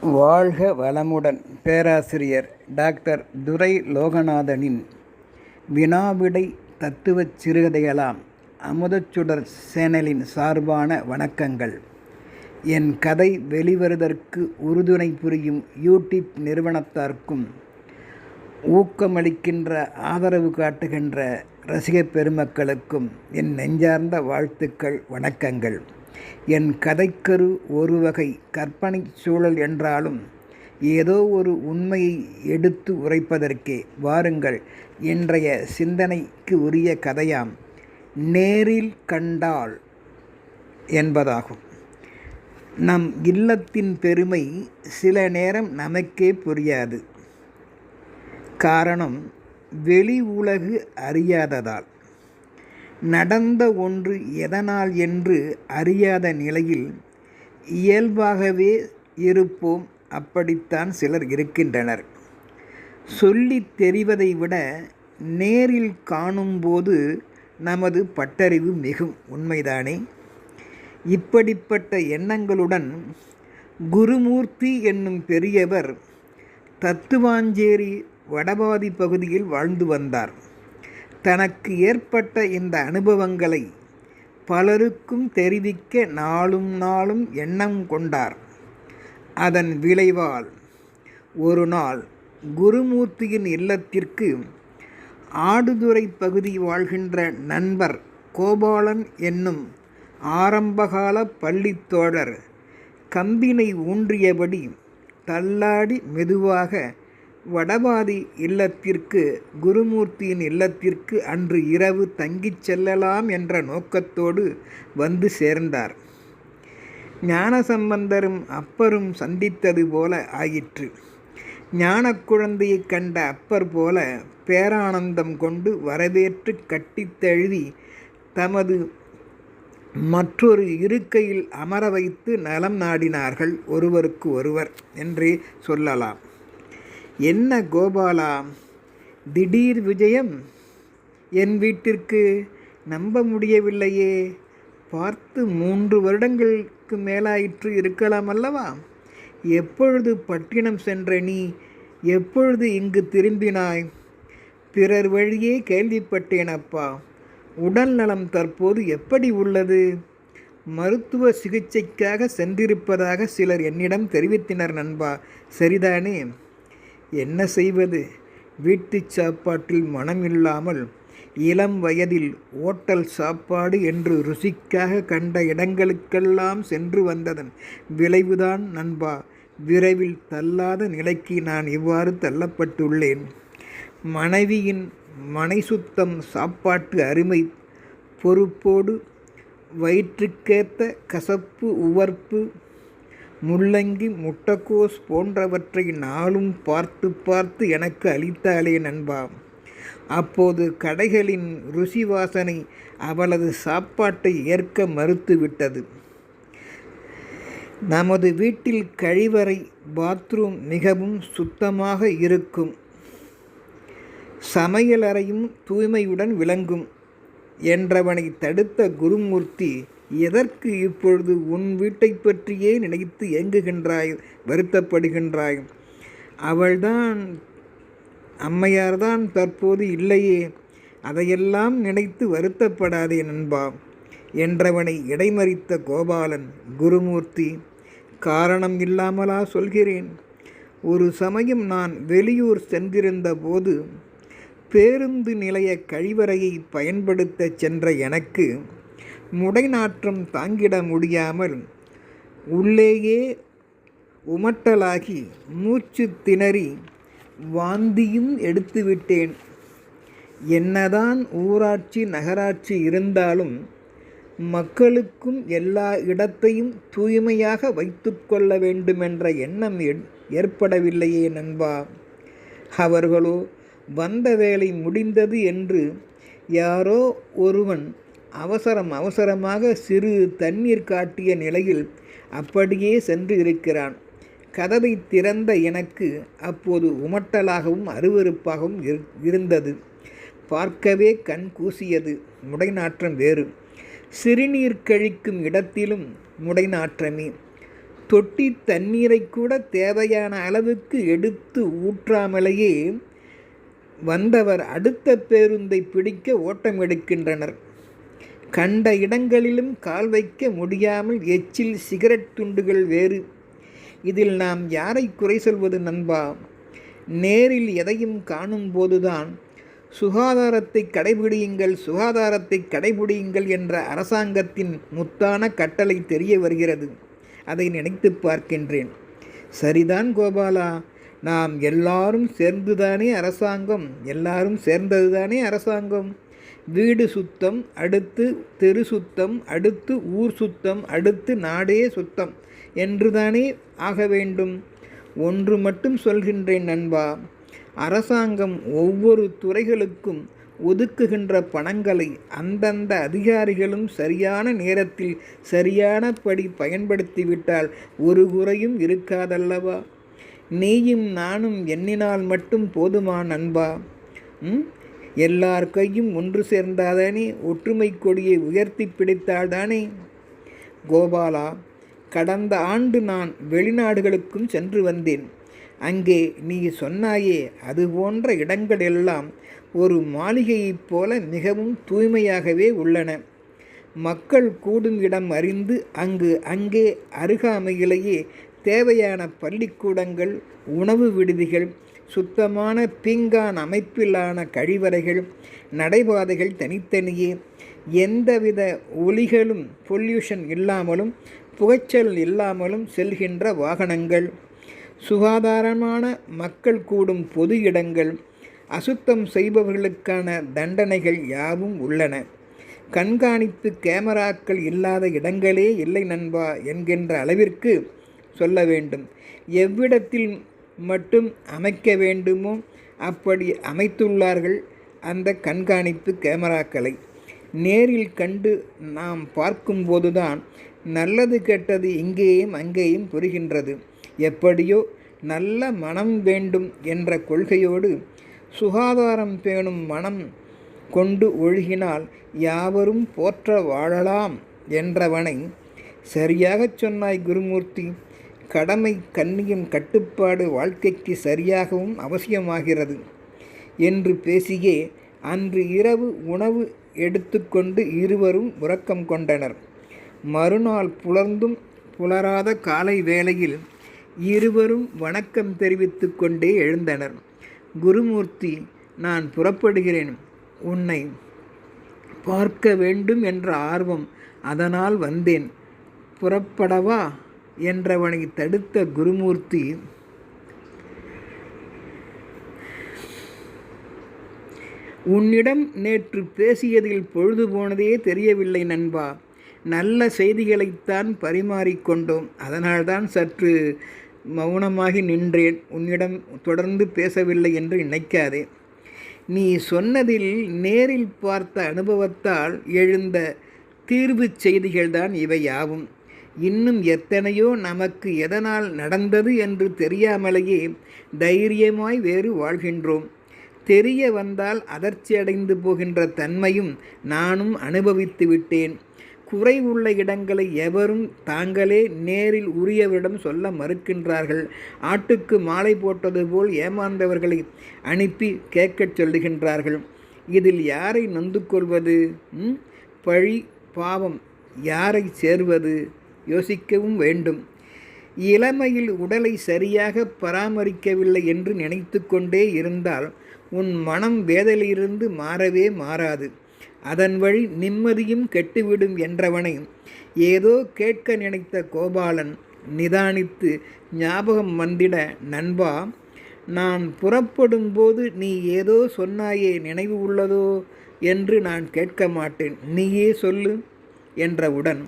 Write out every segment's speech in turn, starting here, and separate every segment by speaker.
Speaker 1: வாழ்க வளமுடன் பேராசிரியர் டாக்டர் துரை லோகநாதனின் வினாவிடை தத்துவச் சிறுகதைகளாம் அமுதச்சுடர் சேனலின் சார்பான வணக்கங்கள். என் கதை வெளிவருவதற்கு உறுதுணை புரியும் யூடியூப் நிறுவனத்தார்க்கும் ஊக்கமளிக்கின்ற ஆதரவு காட்டுகின்ற ரசிகப் பெருமக்களுக்கும் என் நெஞ்சார்ந்த வாழ்த்துக்கள் வணக்கங்கள். என் கதைக்கரு ஒரு வகை கற்பனை சூழல் என்றாலும் ஏதோ ஒரு உண்மையை எடுத்து உரைப்பதற்கே வாருங்கள் இன்றைய சிந்தனைக்கு உரிய கதையாம் நேரில் கண்டால் என்பதாகும். நம் இல்லத்தின் பெருமை சில நேரம் நமக்கே புரியாது. காரணம் வெளி உலகு அறியாததால். நடந்த ஒன்று எதனால் என்று அறியாத நிலையில் இயல்பாகவே இருப்போம் அப்படித்தான் சிலர் இருக்கின்றனர். சொல்லித் தெரிவதை விட நேரில் காணும்போது நமது பட்டறிவு மிகும் உண்மைதானே? இப்படிப்பட்ட எண்ணங்களுடன் குருமூர்த்தி என்னும் பெரியவர் தத்துவாஞ்சேரி வடபாதி பகுதியில் வாழ்ந்து வந்தார். தனக்கு ஏற்பட்ட இந்த அனுபவங்களை பலருக்கும் தெரிவிக்க நாளும் நாளும் எண்ணம் கொண்டார். அதன் விளைவால் ஒரு நாள் குருமூர்த்தியின் இல்லத்திற்கு ஆடுதுறை பகுதி வாழ்கின்ற நண்பர் கோபாலன் என்னும் ஆரம்பகால பள்ளித்தோழர் கம்பினை ஊன்றியபடி தள்ளாடி மெதுவாக வடபாதி இல்லத்திற்கு குருமூர்த்தியின் இல்லத்திற்கு அன்று இரவு தங்கிச் செல்லலாம் என்ற நோக்கத்தோடு வந்து சேர்ந்தார். ஞானசம்பந்தரும் அப்பரும் சந்தித்தது போல ஆயிற்று. ஞான குழந்தையை கண்ட அப்பர் போல பேரானந்தம் கொண்டு வரவேற்று கட்டித்தழுவி தமது மற்றொரு இருக்கையில் அமர வைத்து நலம் நாடினார்கள் ஒருவருக்கு ஒருவர் என்றே சொல்லலாம். என்ன கோபாலா? திடீர் விஜயம்? என் வீட்டிற்கு நம்ப முடியவில்லையே. பார்த்து மூன்று வருடங்களுக்கு மேலாயிற்று இருக்கலாம் அல்லவா? எப்பொழுது பட்டினம் சென்ற நீ? எப்பொழுது இங்கு திரும்பினாய்? பிறர் வழியே கேள்விப்பட்டேன் அப்பா. உடல் நலம் தற்போது எப்படி உள்ளது? மருத்துவ சிகிச்சைக்காக சென்றிருப்பதாக சிலர் என்னிடம் தெரிவித்தனர் நண்பா. சரிதானே? என்ன செய்வது? வீட்டு சாப்பாட்டில் மனம் இல்லாமல் இளம் வயதில் ஓட்டல் சாப்பாடு என்று ருசிக்காக கண்ட இடங்களுக்கெல்லாம் சென்று வந்ததன் விளைவுதான் நண்பா. விரைவில் தள்ளாத நிலைக்கு நான் இவ்வாறு தள்ளப்பட்டுள்ளேன். மனைவியின் மனை சுத்தம் சாப்பாட்டு அருமை பொறுப்போடு வயிற்றுக்கேத்த கசப்பு உவர்ப்பு முள்ளங்கி முட்டைக்கோஸ் போன்றவற்றை நாளும் பார்த்து பார்த்து எனக்கு அளித்தாளே நண்பா. அப்போது கடைகளின் ருசி வாசனை அவளது சாப்பாட்டை ஏற்க மறுத்துவிட்டது. நமது வீட்டில் கழிவறை பாத்ரூம் மிகவும் சுத்தமாக இருக்கும். சமையலறையும் தூய்மையுடன் விளங்கும் என்றவனை தடுத்த குருமூர்த்தி எதற்கு இப்பொழுது உன் வீட்டை பற்றியே நினைத்து ஏங்குகின்றாய் வருத்தப்படுகின்றாய்? அவள்தான் அம்மையார்தான் தற்போது இல்லையே அதையெல்லாம் நினைத்து வருத்தப்படாதே நண்பா என்றவனை இடைமறித்த கோபாலன் குருமூர்த்தி காரணம் இல்லாமலா சொல்கிறேன்? ஒரு சமயம் நான் வெளியூர் சென்றிருந்த போது பேருந்து நிலைய கழிவறையை பயன்படுத்த சென்ற எனக்கு முடைநாற்றம் தாங்கிட முடியாமல் உள்ளேயே உமட்டலாகி மூச்சு திணறி வாந்தியும் எடுத்துவிட்டேன். என்னதான் ஊராட்சி நகராட்சி இருந்தாலும் மக்களுக்கும் எல்லா இடத்தையும் தூய்மையாக வைத்து கொள்ள வேண்டுமென்ற எண்ணம் ஏற்படவில்லையே நண்பா. அவர்களோ வந்த வேலை முடிந்தது என்று யாரோ ஒருவன் அவசரம் அவசரமாக சிறு தண்ணீர் காட்டிய நிலையில் அப்படியே சென்று இருக்கிறான். கதவை திறந்த எனக்கு அப்போது உமட்டலாகவும் அருவருப்பாகவும் இருந்தது. பார்க்கவே கண் கூசியது. முடைநாற்றம் வேறு. சிறுநீர் கழிக்கும் இடத்திலும் முடைநாற்றமே. தொட்டி தண்ணீரை கூட தேவையான அளவுக்கு எடுத்து ஊற்றாமலேயே வந்தவர் அடுத்த பேருந்தை பிடிக்க ஓட்டம் எடுக்கின்றனர் கண்ட இடங்களிலும் கால் வைக்க முடியாமல் எச்சில் சிகரெட் துண்டுகள் வேறு. இதில் நாம் யாரை குறை சொல்வது நண்பா? நேரில் எதையும் காணும் போதுதான். சுகாதாரத்தை கடைபிடியுங்கள் சுகாதாரத்தை கடைபிடியுங்கள் என்ற அரசாங்கத்தின் முத்தான கட்டளை தெரிய வருகிறது. அதை நினைத்து பார்க்கின்றேன். சரிதான் கோபாலா. நாம் எல்லாரும் சேர்ந்துதானே அரசாங்கம்? எல்லாரும் சேர்ந்ததுதானே அரசாங்கம்? வீடு சுத்தம் அடுத்து தெரு சுத்தம் அடுத்து ஊர் சுத்தம் அடுத்து நாடே சுத்தம் என்றுதானே ஆக வேண்டும்? ஒன்று மட்டும் சொல்கின்றேன் நண்பா அரசாங்கம் ஒவ்வொரு துறைகளுக்கும் ஒதுக்குகின்ற பணங்களை அந்தந்த அதிகாரிகளும் சரியான நேரத்தில் சரியானபடி பயன்படுத்திவிட்டால் ஒரு குறையும் இருக்காதல்லவா? நீயும் நானும் எண்ணினால் மட்டும் போதுமா நண்பா? ம்? எல்லார் கையும் ஒன்று சேர்ந்தாதானே? ஒற்றுமை கொடியை உயர்த்தி பிடித்தால்தானே? கோபாலா கடந்த ஆண்டு நான் வெளிநாடுகளுக்கும் சென்று வந்தேன். அங்கே நீ சொன்னாயே அது போன்ற இடங்கள் எல்லாம் ஒரு மாளிகையைப் போல மிகவும் தூய்மையாகவே உள்ளன. மக்கள் கூடும் இடம் அறிந்து அங்கு அங்கே அருகாமையிலேயே தேவையான பள்ளிக்கூடங்கள் உணவு விடுதிகள் சுத்தமான பீங்கான் அமைப்பிலான கழிவறைகள் நடைபாதைகள் தனித்தனியே. எந்தவித ஒலிகளும் பொல்யூஷன் இல்லாமலும் புகைச்சல் இல்லாமலும் செல்கின்ற வாகனங்கள். சுகாதாரமான மக்கள் கூடும் பொது இடங்கள். அசுத்தம் செய்பவர்களுக்கான தண்டனைகள் யாவும் உள்ளன. கண்காணிப்பு கேமராக்கள் இல்லாத இடங்களே இல்லை நண்பா என்கின்ற அளவிற்கு சொல்ல வேண்டும். எவ்விடத்தில் மட்டும் அமைக்க வேண்டுமோ? அப்படி அமைத்துள்ளார்கள் அந்த கண்காணிப்பு கேமராக்களை. நேரில் கண்டு நாம் பார்க்கும்போதுதான் நல்லது கெட்டது இங்கேயும் அங்கேயும் புரிகின்றது. எப்படியோ நல்ல மனம் வேண்டும் என்ற கொள்கையோடு சுகாதாரம் பேணும் மனம் கொண்டு ஒழுகினால் யாவரும் போற்ற வாழலாம் என்றவனை சரியாகச் சொன்னாய் குருமூர்த்தி. கடமை கண்ணியம் கட்டுப்பாடு வாழ்க்கைக்கு சரியாகவும் அவசியமாகிறது என்று பேசியே அன்று இரவு உணவு எடுத்துக்கொண்டு இருவரும் உறக்கம் கொண்டனர். மறுநாள் புலர்ந்தும் புலராத காலை வேளையில் இருவரும் வணக்கம் தெரிவித்து கொண்டே எழுந்தனர். குருமூர்த்தி நான் புறப்படுகிறேன். உன்னை பார்க்க வேண்டும் என்ற ஆர்வம் அதனால் வந்தேன். புறப்படவா? என்றவனை தடுத்த குருமூர்த்தி உன்னிடம் நேற்று பேசியதில் பொழுது போனதே தெரியவில்லை நண்பா. நல்ல செய்திகளைத்தான் பரிமாறிக்கொண்டோம் அதனால்தான் சற்று மௌனமாகி நின்றேன். உன்னிடம் தொடர்ந்து பேசவில்லை என்று நினைக்காதே. நீ சொன்னதில் நேரில் பார்த்த அனுபவத்தால் எழுந்த தீர்வுச் செய்திகள்தான் இவை யாவும் இன்னும் எத்தனையோ நமக்கு எதனால் நடந்தது என்று தெரியாமலேயே தைரியமாய் வேறு வாழ்கின்றோம். தெரிய வந்தால் அதிர்ச்சியடைந்து போகின்ற தன்மையும் நானும் அனுபவித்து விட்டேன். குறைவுள்ள இடங்களை எவரும் தாங்களே நேரில் உரியவரிடம் சொல்ல மறுக்கின்றார்கள். ஆட்டுக்கு மாலை போட்டது போல் ஏமாந்தவர்களை அனுப்பி கேட்கச் சொல்லுகின்றார்கள். இதில் யாரை நொந்து கொள்வது? பழி பாவம் யாரை சேர்வது? யோசிக்கவும் வேண்டும். இளமையில் உடலை சரியாக பராமரிக்கவில்லை என்று நினைத்து கொண்டே இருந்தால் உன் மனம் வேதலிருந்து மாறவே மாறாது. அதன் வழி நிம்மதியும் கெட்டுவிடும் என்றவனை ஏதோ கேட்க நினைத்த கோபாலன் நிதானித்து ஞாபகம் வந்திட நண்பா நான் புறப்படும் போது நீ ஏதோ சொன்னாயே நினைவு உள்ளதோ? என்று நான் கேட்க மாட்டேன். நீயே சொல்லு என்றவுடன்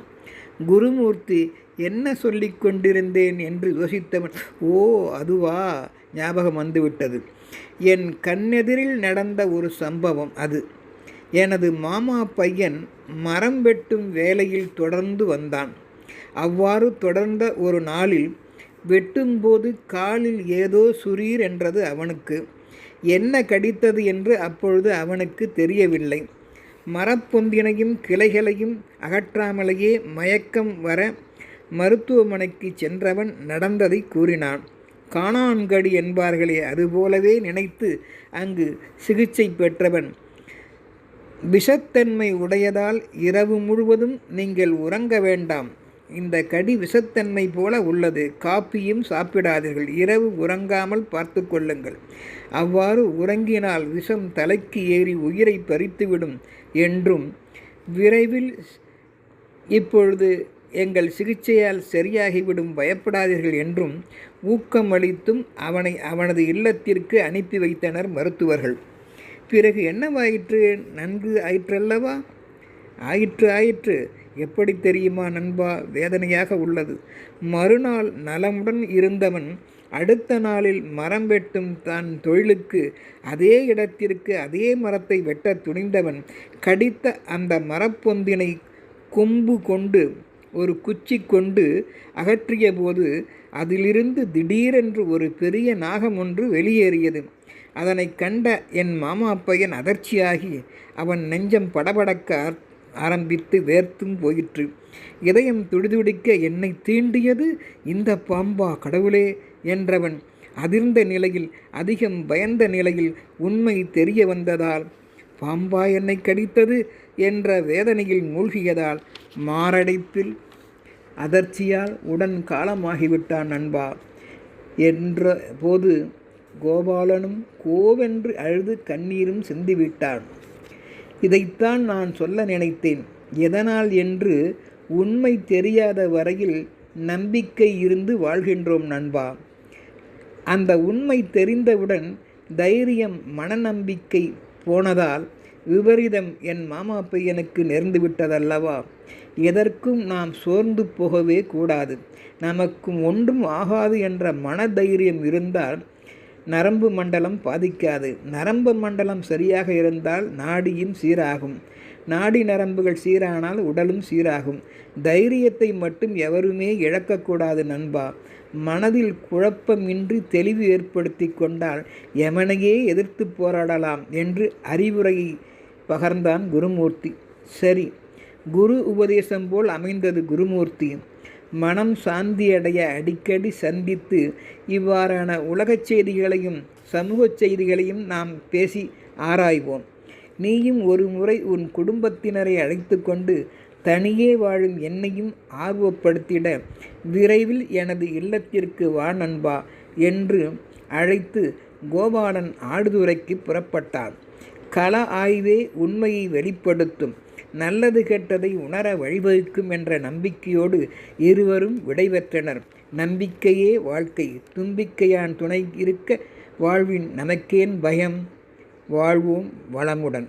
Speaker 1: குருமூர்த்தி என்ன சொல்லி கொண்டிருந்தேன்? என்று யோசித்தவன் ஓ அதுவா? ஞாபகம் வந்துவிட்டது. என் கண்ணெதிரில் நடந்த ஒரு சம்பவம் அது. எனது மாமா பையன் மரம் வெட்டும் வேலையில் தொடர்ந்து வந்தான். அவ்வாறு தொடர்ந்த ஒரு நாளில் வெட்டும்போது காலில் ஏதோ சுரீர் என்றது அவனுக்கு. என்ன கடித்தது என்று அப்பொழுது அவனுக்கு தெரியவில்லை. மரப்பொந்தினையும் கிளைகளையும் அகற்றாமலேயே மயக்கம் வர மருத்துவமனைக்கு சென்றவன் நடந்ததை கூறினான். காணான்கடி என்பார்களே அதுபோலவே நினைத்து அங்கு சிகிச்சை பெற்றவன். விஷத்தன்மை உடையதால் இரவு முழுவதும் நீங்கள் உறங்க வேண்டாம். இந்த கடி விஷத்தன்மை போல உள்ளது. காப்பியும் சாப்பிடாதீர்கள். இரவு உறங்காமல் பார்த்து கொள்ளுங்கள். அவ்வாறு உறங்கினால் விஷம் தலைக்கு ஏறி உயிரை பறித்துவிடும் என்றும் விரைவில் இப்பொழுது எங்கள் சிகிச்சையால் சரியாகிவிடும் பயப்படாதீர்கள் என்றும் ஊக்கமளித்தும் அவனை அவனது இல்லத்திற்கு அனுப்பி வைத்தனர் மருத்துவர்கள். பிறகு என்னவாயிற்று? நன்கு ஆயிற்றல்லவா? ஆயிற்று ஆயிற்று. எப்படி தெரியுமா நண்பா? வேதனையாக உள்ளது. மறுநாள் நலமுடன் இருந்தவன் அடுத்த நாளில் மரம் வெட்டும் தான் தொழிலுக்கு அதே இடத்திற்கு அதே மரத்தை வெட்ட துணிந்தவன் கடித்த அந்த மரப்பொந்தினை கொம்பு கொண்டு ஒரு குச்சி கொண்டு அகற்றிய போது அதிலிருந்து திடீரென்று ஒரு பெரிய நாகம் ஒன்று வெளியேறியது. அதனை கண்ட என் மாமா பையன் அதிர்ச்சியாகி அவன் நெஞ்சம் படபடக்க ஆரம்பித்து வேர்த்தும் போயிற்று. இதயம் துடிதுடிக்க என்னை தீண்டியது இந்த பாம்பா கடவுளே என்றவன் அதிர்ந்த நிலையில் அதிகம் பயந்த நிலையில் உண்மை தெரிய வந்ததால் பாம்பா என்னை கடித்தது என்ற வேதனையில் மூழ்கியதால் மாரடைப்பில் அதிர்ச்சியால் உடன் காலமாகிவிட்டான் நண்பா. என்ற போது கோபாலனும் கோவென்று அழுது கண்ணீரும் சிந்திவிட்டான். இதைத்தான் நான் சொல்ல நினைத்தேன். எதனால் என்று உண்மை தெரியாத வரையில் நம்பிக்கை இருந்து வாழ்கின்றோம் நண்பா. அந்த உண்மை தெரிந்தவுடன் தைரியம் மனநம்பிக்கை போனதால் விபரீதம் என் மாமா பையனுக்கு நேர்ந்து விட்டதல்லவா? எதற்கும் நாம் சோர்ந்து போகவே கூடாது. நமக்கும் ஒன்றும் ஆகாது என்ற மனதைரியம் இருந்தால் நரம்பு மண்டலம் பாதிக்காது. நரம்பு மண்டலம் சரியாக இருந்தால் நாடியும் சீராகும். நாடி நரம்புகள் சீரானால் உடலும் சீராகும். தைரியத்தை மட்டும் எவருமே இழக்கக்கூடாது நண்பா. மனதில் குழப்பமின்றி தெளிவு ஏற்படுத்தி கொண்டால் எமனையே எதிர்த்து போராடலாம் என்று அறிவுரையை பகர்ந்தான் குருமூர்த்தி. சரி குரு உபதேசம் போல் அமைந்தது குருமூர்த்தி. மனம் சாந்தியடைய அடிக்கடி சந்தித்து இவ்வாறான உலகச் செய்திகளையும் சமூக செய்திகளையும் நாம் பேசி ஆராய்வோம். நீயும் ஒரு முறை உன் குடும்பத்தினரை அழைத்து கொண்டு தனியே வாழும் என்னையும் ஆர்வப்படுத்திட விரைவில் எனது இல்லத்திற்கு வா நண்பா என்று அழைத்து கோபாலன் ஆடுதுறைக்கு புறப்பட்டான். கள ஆய்வே உண்மையை வெளிப்படுத்தும். நல்லது கெட்டதை உணர வழிவகுக்கும் என்ற நம்பிக்கையோடு இருவரும் விடைபெற்றனர். நம்பிக்கையே வாழ்க்கை. தும்பிக்கையான் துணை இருக்க வாழ்வின் நமக்கேன் பயம். வாழ்வோம் வளமுடன்.